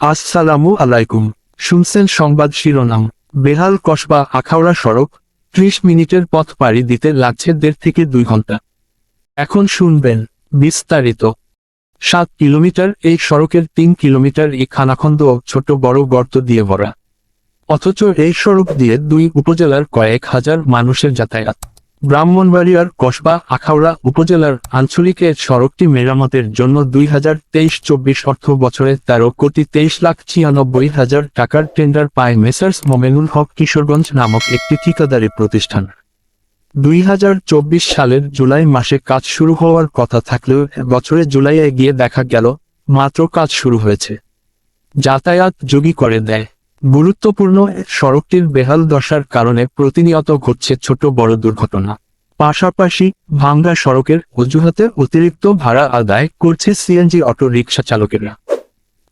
আসসালামু আলাইকুম। শুনছেন সংবাদ শিরোনাম। বেহাল কসবা আখাউড়া সড়ক, ত্রিশ মিনিটের পথ পাড়ি দিতে লাগছে দেড় থেকে দুই ঘণ্টা। এখন শুনবেন বিস্তারিত। সাত কিলোমিটার এই সড়কের তিন কিলোমিটার এই খানাখন্দ ছোট বড় গর্ত দিয়ে ভরা। অথচ এই সড়ক দিয়ে দুই উপজেলার কয়েক হাজার মানুষের যাতায়াত। ব্রাহ্মণবাড়িয়ার কসবা, আখাউড়া উপজেলার আঞ্চলিক এ সড়কটি মেরামতের জন্য দুই হাজার তেইশ চব্বিশ অর্থ বছরে তেরো কোটি তেইশ লাখ ছিয়ানব্বই হাজার টাকার টেন্ডার পায় মেসার্স মোমেনুল হক কিশোরগঞ্জ নামক একটি ঠিকাদারি প্রতিষ্ঠান। দুই হাজার চব্বিশ সালের জুলাই মাসে কাজ শুরু হওয়ার কথা থাকলেও বছরে জুলাইয়ে গিয়ে দেখা গেল, মাত্র কাজ শুরু হয়েছে। যাতায়াত যোগী করে দেয়। গুরুত্বপূর্ণ সড়কটির বেহাল দশার কারণে প্রতিনিয়ত ঘটছে ছোট বড় দুর্ঘটনা। পাশাপাশি ভাঙ্গা সড়কের অজুহাতে অতিরিক্ত ভাড়া আদায় করছে সিএনজি অটো রিকশা চালকেরা।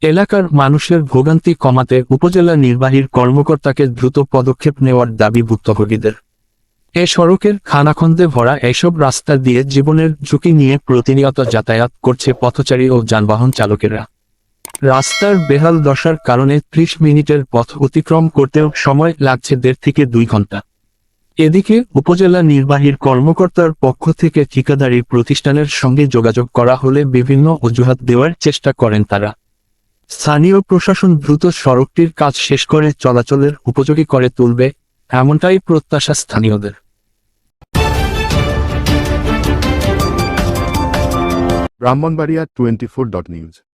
এলাকার মানুষের ভোগান্তি কমাতে উপজেলা নির্বাহীর কর্মকর্তাকে দ্রুত পদক্ষেপ নেওয়ার দাবি ভুক্তভোগীদের। এ সড়কের খানাখন্দে ভরা এসব রাস্তা দিয়ে জীবনের ঝুঁকি নিয়ে প্রতিনিয়ত যাতায়াত করছে পথচারী ও যানবাহন চালকেরা। রাস্তার বেহাল দশার কারণে ত্রিশ মিনিটের পথ অতিক্রম করতেও সময় লাগছে দেড় থেকে দুই ঘণ্টা। এদিকে উপজেলা নির্বাহীর কর্মকর্তার পক্ষ থেকে ঠিকাদারি প্রতিষ্ঠানের সঙ্গে যোগাযোগ করা হলে বিভিন্ন অজুহাত দেওয়ার চেষ্টা করেন তারা। স্থানীয় প্রশাসন দ্রুত সড়কটির কাজ শেষ করে চলাচলের উপযোগী করে তুলবে, এমনটাই প্রত্যাশা স্থানীয়দের। Brahmanbaria twenty four dot news.